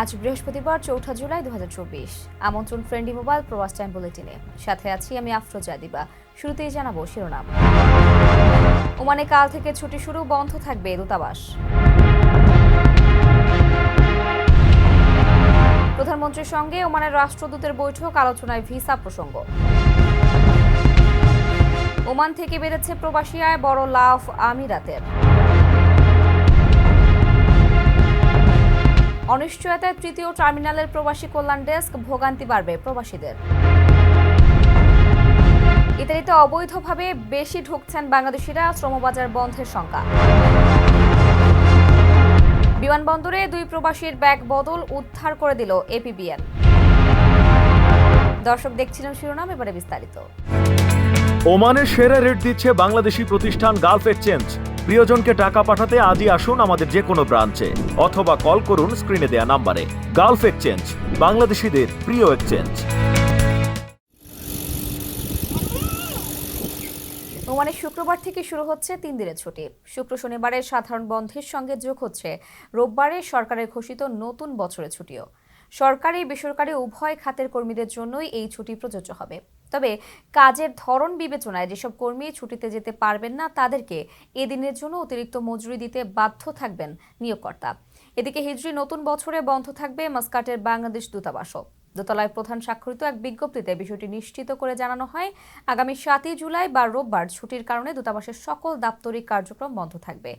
আজ বৃহস্পতিবার, চৌঠা জুলাই দু আমন্ত্রণ ফ্রেন্ডি মোবাইল, প্রবাস টাইম বুলেটিনে। সাথে আছি আমি আফরোজা দিবা। শুরুতেই জানাব শিরোনাম। ওমানে কাল থেকে ছুটি শুরু, বন্ধ থাকবে দূতাবাস। প্রধানমন্ত্রীর সঙ্গে ওমানের রাষ্ট্রদূতের বৈঠক, আলোচনায় ভিসা প্রসঙ্গ। ওমান থেকে বেড়েছে প্রবাসী আয়, বড় লাভ আমিরাতের। অনিশ্চয়তায় তৃতীয় টার্মিনালের প্রবাসী কল্যাণ ডেস্ক, ভোগান্তি বাড়বে প্রবাসীদের। ইতালিতে অবৈধভাবে বেশি ঢুকছেন বাংলাদেশিরা, শ্রমবাজার বন্ধের শঙ্কা বিমানবন্দরে দুই প্রবাসীর ব্যাগ বদল উদ্ধার করে দিল এপিবিএন দর্শক দেখছিলেন শিরোনাম, এবারে বিস্তারিত। ওমানের সেরা রেট দিচ্ছে বাংলাদেশি প্রতিষ্ঠান গালফ এক্সচেঞ্জ। প্রিয়জনকে টাকা পাঠাতে আজই আসুন আমাদের যে কোনো ব্রাঞ্চে, অথবা কল করুন স্ক্রিনে দেয়া নাম্বারে। গালফ এক্সচেঞ্জ, বাংলাদেশিদের প্রিয় এক্সচেঞ্জ। ওমানে শুক্রবার থেকে শুরু হচ্ছে তিন দিনের ছুটি। শুক্র শনিবারের সাধারণ বন্ধের সঙ্গে যোগ হচ্ছে। রোববারে সরকারের ঘোষিত নতুন বছরের ছুটিও। সরকারি, বেসরকারি, উভয় খাতের কর্মীদের জন্যই এই ছুটি প্রযোজ্য হবে। তবে কাজের ধরন বিবেচনায় যেসব কর্মী ছুটিতে যেতে পারবেন না, তাদেরকে এদিনের জন্য অতিরিক্ত মজুরি দিতে বাধ্য থাকবেন নিয়োগকর্তা। এদিকে হিজরি নতুন বছরে বন্ধ থাকবে মাস্কাটের বাংলাদেশ দূতাবাসও। দোতলায় প্রধান স্বাক্ষরিত এক বিজ্ঞপ্তিতে বিষয়টি নিশ্চিত করে জানানো হয়, আগামী সাতই জুলাই বা রোববার ছুটির কারণে দূতাবাসের সকল দাপ্তরিক কার্যক্রম বন্ধ থাকবে।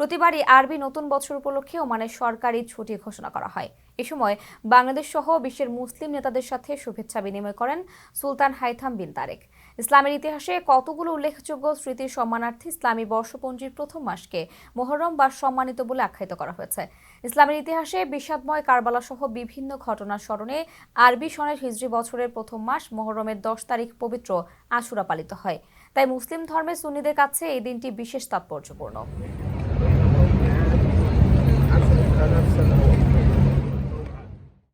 প্রতিবারই আরবি নতুন বছর উপলক্ষে ওমানের সরকারি ছুটি ঘোষণা করা হয়। এ সময় বাংলাদেশ সহ বিশ্বের মুসলিম নেতাদের সাথে শুভেচ্ছা বিনিময় করেন সুলতান হাইথাম বিন তারেক। ইসলামের ইতিহাসে কতগুলো উল্লেখযোগ্য স্মৃতির সম্মানার্থে ইসলামী বর্ষপঞ্জির প্রথম মাসকে মোহরম বা সম্মানিত বলে আখ্যায়িত করা হয়েছে। ইসলামের ইতিহাসে বিষাদময় কারবালা সহ বিভিন্ন ঘটনার স্মরণে আরবি সনের হিজরি বছরের প্রথম মাস মোহরমের দশ তারিখ পবিত্র আশুরা পালিত হয়। তাই মুসলিম ধর্মের সুন্নিদের কাছে এই দিনটি বিশেষ তাৎপর্যপূর্ণ।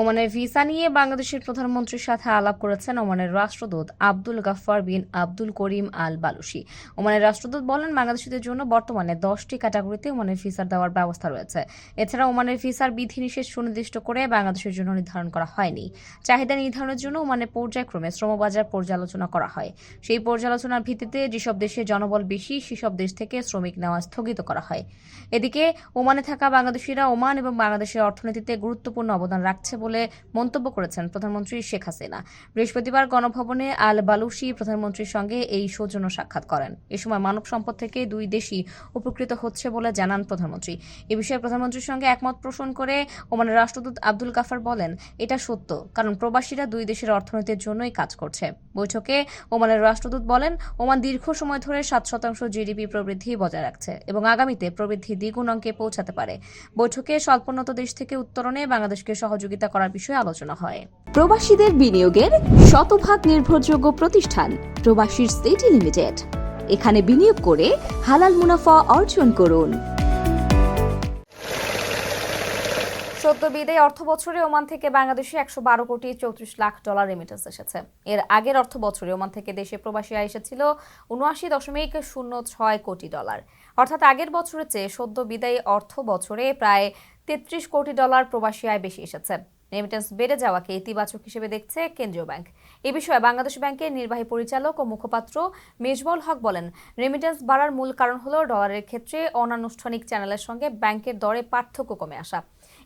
ওমানের ভিসা নিয়ে বাংলাদেশের প্রধানমন্ত্রীর সাথে আলাপ করেছেন ওমানের রাষ্ট্রদূত আব্দুল গাফফার বিন আব্দুল করিম আল বালুশি ওমানের রাষ্ট্রদূত বলেন, বাংলাদেশিদের জন্য বর্তমানে দশটি ক্যাটাগরিতে ওমানের ভিসার দেওয়ার ব্যবস্থা রয়েছে। এছাড়া ওমানের ভিসার বিধিনিষেধ সুনির্দিষ্ট করে বাংলাদেশের জন্য নির্ধারণ করা হয়নি। চাহিদা নির্ধারণের জন্য ওমানের পর্যায়ক্রমে শ্রমবাজার পর্যালোচনা করা হয়। সেই পর্যালোচনার ভিত্তিতে যেসব দেশে জনবল বেশি, সেসব দেশ থেকে শ্রমিক নেওয়া স্থগিত করা হয়। এদিকে, ওমানে থাকা বাংলাদেশিরা ওমান এবং বাংলাদেশের অর্থনীতিতে গুরুত্বপূর্ণ অবদান রাখছে বলে মন্তব্য করেছেন প্রধানমন্ত্রী শেখ হাসিনা। বৃহস্পতিবার গণভবনে আল বালুশি প্রধানমন্ত্রীর সঙ্গে এই সৌজন্য সাক্ষাৎ করেন। এ সময় মানব সম্পদ থেকে দুই দেশই উপকৃত হচ্ছে বলে জানান প্রধানমন্ত্রী। এ বিষয়ে প্রধানমন্ত্রীর সঙ্গে একমত পোষণ করে ওমানের রাষ্ট্রদূত আব্দুল গাফার বলেন, এটা সত্য, কারণ প্রবাসীরা দুই দেশের অর্থনীতির জন্যই কাজ করছে। বৈঠকে ওমানের রাষ্ট্রদূত বলেন, ওমান দীর্ঘ সময় ধরে সাত শতাংশ জিডিপি প্রবৃদ্ধি বজায় রাখছে এবং আগামীতে প্রবৃদ্ধি দ্বিগুণ অঙ্কে পৌঁছাতে পারে। বৈঠকে স্বল্পোন্নত দেশ থেকে উত্তরণে বাংলাদেশকে সহযোগিতা করার বিষয়ে আলোচনা হয়। প্রবাসীদের বিনিয়োগের শতভাগ নির্ভরযোগ্য প্রতিষ্ঠান প্রবাসীর সিটি লিমিটেড। এখানে বিনিয়োগ করে হালাল মুনাফা অর্জন করুন। সদ্য বিদায়ী অর্থ বছরে ওমান থেকে বাংলাদেশে একশো বারো কোটি চৌত্রিশ লাখ ডলার রেমিটেন্স এসেছে। এর আগের অর্থ বছরে ওমান থেকে দেশে প্রবাসী আয় এসেছিল উনআশি দশমিক শূন্য ছয় কোটি ডলার। অর্থাৎ আগের বছরের চেয়ে সদ্য বিদায়ী অর্থ বছরে প্রায় তেত্রিশ কোটি ডলার প্রবাসী আয় বেশি এসেছে। রেমিটেন্স বেড়ে যাওয়াকে ইতিবাচক হিসেবে দেখছে কেন্দ্রীয় ব্যাংক। এ বিষয়ে বাংলাদেশ ব্যাংকের নির্বাহী পরিচালক ও মুখপাত্র মেজবুল হক বলেন রেমিটেন্স বাড়ার মূল কারণ হল ডলারের ক্ষেত্রে অনানুষ্ঠানিক চ্যানেলের সঙ্গে ব্যাংকের দরে পার্থক্য কমে আসা।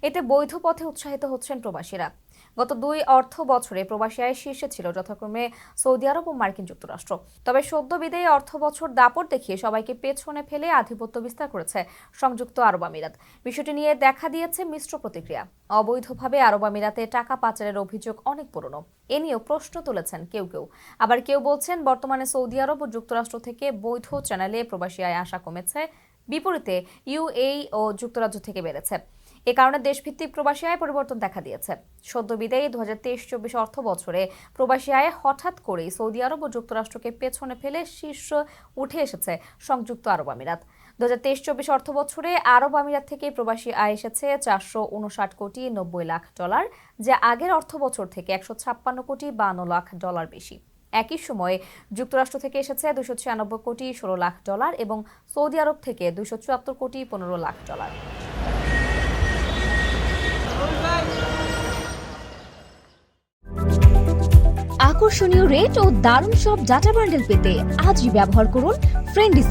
এতে বৈধ পথে উৎসাহিত হচ্ছেন প্রবাসীরা। গত দুই অর্থ বছরে প্রবাসী আয় শীর্ষে ছিল যথাক্রমে সৌদি আরব ও মার্কিন যুক্তরাষ্ট্র। তবে সদ্য বিদায়ী অর্থ বছর দাপট দেখিয়ে সবাইকে পেছনে ফেলে আধিপত্য বিস্তার করেছে সংযুক্ত আরব আমিরাত। বিষয়টি নিয়ে দেখা দিয়েছে মিশ্র প্রতিক্রিয়া। অবৈধভাবে আরব আমিরাতে টাকা পাচারের অভিযোগ অনেক পুরনো। এ নিয়েও প্রশ্ন তুলেছেন কেউ কেউ। আবার কেউ বলছেন, বর্তমানে সৌদি আরব ও যুক্তরাষ্ট্র থেকে বৈধ চ্যানেলে প্রবাসী আয় আসা কমেছে। বিপরীতে ইউএই ও যুক্তরাজ্য থেকে বেড়েছে। এ কারণে দেশভিত্তিক প্রবাসী আয় পরিবর্তন দেখা দিয়েছে। সদ্য বিদায়ী দু হাজার তেইশ চব্বিশ অর্থ বছরে প্রবাসী আয়ে হঠাৎ করেই সৌদি আরব ও যুক্তরাষ্ট্রকে পেছনে ফেলে শীর্ষ উঠে এসেছে সংযুক্ত আরব আমিরাত। দু হাজার তেইশ চব্বিশ অর্থ বছরে আরব আমিরাত থেকে প্রবাসী আয় এসেছে চারশো উনষাট কোটি নব্বই লাখ ডলার, যা আগের অর্থ বছর থেকে একশো ছাপ্পান্ন কোটি বান্ন লাখ ডলার বেশি। একই সময়ে যুক্তরাষ্ট্র থেকে এসেছে দুশো ছিয়ানব্বই কোটি ষোলো লাখ ডলার এবং সৌদি আরব থেকে দুশো চুয়াত্তর কোটি পনেরো লাখ ডলার। আকর্ষণীয় রেট ও দারুণ সব ডাটা বান্ডেল পেতে আজই ব্যবহার করুন ফ্রেন্ডি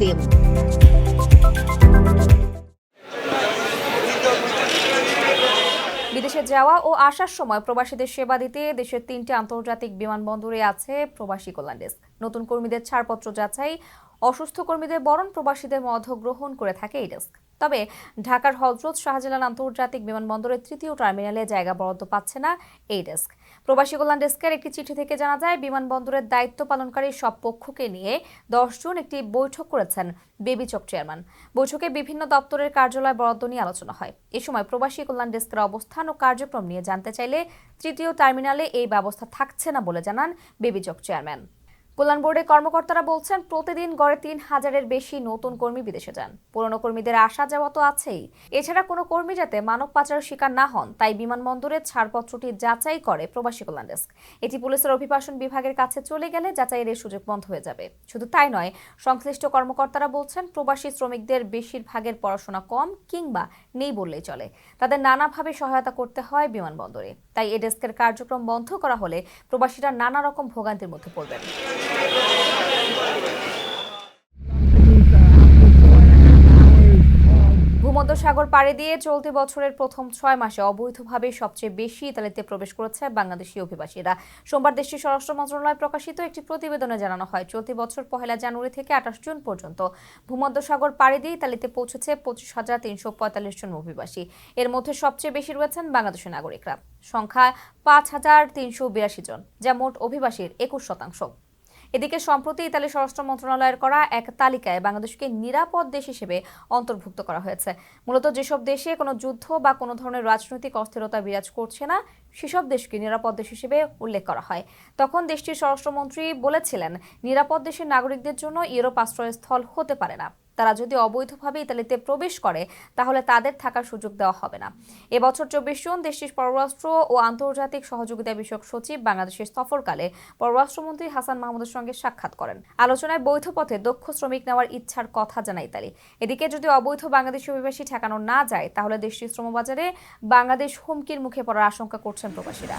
যাওয়া ও আসার সময় প্রবাসীদের সেবা দিতে দেশের তিনটি আন্তর্জাতিক বিমানবন্দরে আছে প্রবাসী কল্যাণ ডেস্ক। নতুন কর্মীদের ছাড়পত্র যাচাই অসুস্থ কর্মীদের বরণ প্রবাসীদের মধ্য গ্রহণ করে থাকে এই ডেস্ক। তবে ঢাকার হজরত শাহজালাল আন্তর্জাতিক বিমানবন্দরের তৃতীয় টার্মিনালে জায়গা বরাদ্দ পাচ্ছে না এই ডেস্ক। প্রবাসী কল্যাণ ডেস্কের একটি চিঠি থেকে জানা যায়, বিমানবন্দরের দায়িত্ব পালনকারী সব পক্ষকে নিয়ে দশজন একটি বৈঠক করেছেন বেবিচক চেয়ারম্যান। বৈঠকে বিভিন্ন দপ্তরের কার্যালয় বরাদ্দ নিয়ে আলোচনা হয়। এ সময় প্রবাসী কল্যাণ ডেস্কের অবস্থান ও কার্যক্রম নিয়ে জানতে চাইলে তৃতীয় টার্মিনালে এই ব্যবস্থা থাকছে না বলে জানান বেবিচক চেয়ারম্যান। কল্যাণ বোর্ডের কর্মকর্তারা বলছেন, প্রতিদিন গড়ে তিন হাজারের বেশি নতুন কর্মী বিদেশে যান। পুরনো কর্মীদের আসা যাওয়া তো আছেই। এছাড়া কোনো কর্মী যাতে মানব পাচারের শিকার না হন, তাই বিমানবন্দরের ছাড়পত্রটি যাচাই করে প্রবাসী কল্যাণ ডেস্ক। এটি পুলিশের অভিবাসন বিভাগের কাছে চলে গেলে যাচাইয়ের এই সুযোগ বন্ধ হয়ে যাবে। শুধু তাই নয়, সংশ্লিষ্ট কর্মকর্তারা বলছেন, প্রবাসী শ্রমিকদের বেশিরভাগের পড়াশোনা কম কিংবা নেই বললেই চলে। তাদের নানাভাবে সহায়তা করতে হয় বিমানবন্দরে। তাই এ ডেস্কের কার্যক্রম বন্ধ করা হলে প্রবাসীরা নানা রকম ভোগান্তির মধ্যে পড়বেন। ভূমধ্যসাগর পাড়ি দিয়ে চলতি বছরের প্রথম ছয় মাসে অবৈধভাবে সবচেয়ে বেশি ইতালিতে প্রবেশ করেছে বাংলাদেশি অভিবাসীরা। সোমবার দেশটির স্বরাষ্ট্র মন্ত্রণালয় প্রকাশিত একটি প্রতিবেদনে জানানো হয়, চলতি বছর পহেলা জানুয়ারি থেকে আঠাশ জুন পর্যন্ত ভূমধ্যসাগর পাড়ি দিয়ে ইতালিতে পৌঁছেছে পঁচিশ হাজার তিনশো পঁয়তাল্লিশ জন অভিবাসী। এর মধ্যে সবচেয়ে বেশি রয়েছেন বাংলাদেশের নাগরিকরা। সংখ্যা পাঁচ হাজার তিনশো বিরাশি জন, যা মোট অভিবাসীর একুশ শতাংশ। এদিকে সম্প্রতি ইতালি স্বরাষ্ট্র মন্ত্রণালয়ের করা এক তালিকায় বাংলাদেশকে নিরাপদ দেশ হিসেবে অন্তর্ভুক্ত করা হয়েছে। মূলত যেসব দেশে কোনো যুদ্ধ বা কোনো ধরনের রাজনৈতিক অস্থিরতা বিরাজ করছে না, সেসব দেশকে নিরাপদ দেশ হিসেবে উল্লেখ করা হয়। তখন দেশটির স্বরাষ্ট্রমন্ত্রী বলেছিলেন, নিরাপদ দেশের নাগরিকদের জন্য ইউরোপ আশ্রয়স্থল হতে পারে না। তারা যদি অবৈধভাবে ইতালিতে প্রবেশ করে, তাহলে তাদের থাকার সুযোগ দেওয়া হবে না। এবছর চব্বিশ জুন দেশটির পররাষ্ট্র ও আন্তর্জাতিক সহযোগিতা বিষয়ক সচিব বাংলাদেশের সফরকালে পররাষ্ট্রমন্ত্রী হাসান মাহমুদের সঙ্গে সাক্ষাৎ করেন। আলোচনায় বৈধ পথে দক্ষ শ্রমিক নেওয়ার ইচ্ছার কথা জানায় ইতালি। এদিকে যদি অবৈধ বাংলাদেশি অভিবাসী ঠেকানো না যায়, তাহলে দেশটির শ্রমবাজারে বাংলাদেশ হুমকির মুখে পড়ার আশঙ্কা করছেন প্রবাসীরা।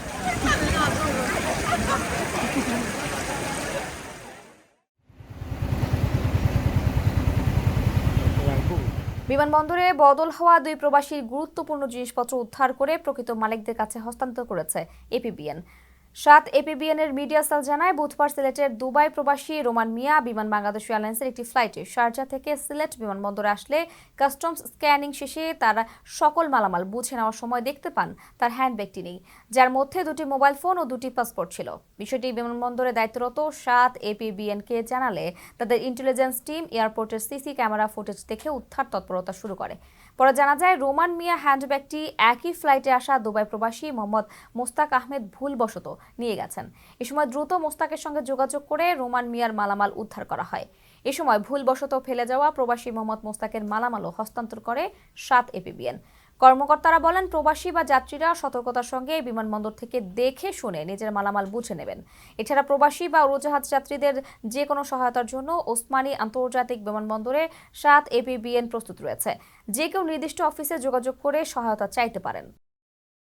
বিমানবন্দরে বদল হওয়া দুই প্রবাসীর গুরুত্বপূর্ণ জিনিসপত্র উদ্ধার করে প্রকৃত মালিকদের কাছে হস্তান্তর করেছে এপিবিএন। সাত এপিবিএন এর মিডিয়া সেল জানায়, বুধবার সিলেটের দুবাই প্রবাসী রোমান মিয়া বিমান বাংলাদেশ এয়ারলাইন্সের একটি ফ্লাইটে শারজা থেকে সিলেট বিমানবন্দরে আসলে কাস্টমস স্ক্যানিং শেষে তার সকল মালামাল বুঝে নেওয়ার সময় দেখতে পান তার হ্যান্ডব্যাগটি নেই, যার মধ্যে দুটি মোবাইল ফোন ও দুটি পাসপোর্ট ছিল। বিষয়টি বিমানবন্দরে দায়িত্বরত সাত এপিবিএনকে জানালে তাদের ইন্টেলিজেন্স টিম এয়ারপোর্টের সিসি ক্যামেরা ফুটেজ দেখে উদ্ধার তৎপরতা শুরু করে। পরে জানা যায়, রোমান মিয়া হ্যান্ডব্যাগটি একই ফ্লাইটে আসা দুবাই প্রবাসী মোহাম্মদ মোস্তাক আহমেদ ভুলবশত নিয়ে গেছেন। এ সময় দ্রুত মোস্তাকের সঙ্গে যোগাযোগ করে রোমান মিয়ার মালামাল উদ্ধার করা হয়। এ সময় ভুলবশত ফেলে যাওয়া প্রবাসী মোহাম্মদ মোস্তাকের মালামালও হস্তান্তর করে সাত এপিবিএন। কর্মকর্তারা বলেন, প্রবাসী বা যাত্রীরা সতর্কতার সঙ্গে বিমানবন্দর থেকে দেখে শুনে নিজের মালামাল বুঝে নেবেন। এছাড়া প্রবাসী বা উড়োজাহাজ যাত্রীদের যে কোনো সহায়তার জন্য ওসমানী আন্তর্জাতিক বিমানবন্দরে সাত এপিবিএন প্রস্তুত রয়েছে। যে কেউ নির্দিষ্ট অফিসে যোগাযোগ করে সহায়তা চাইতে পারেন।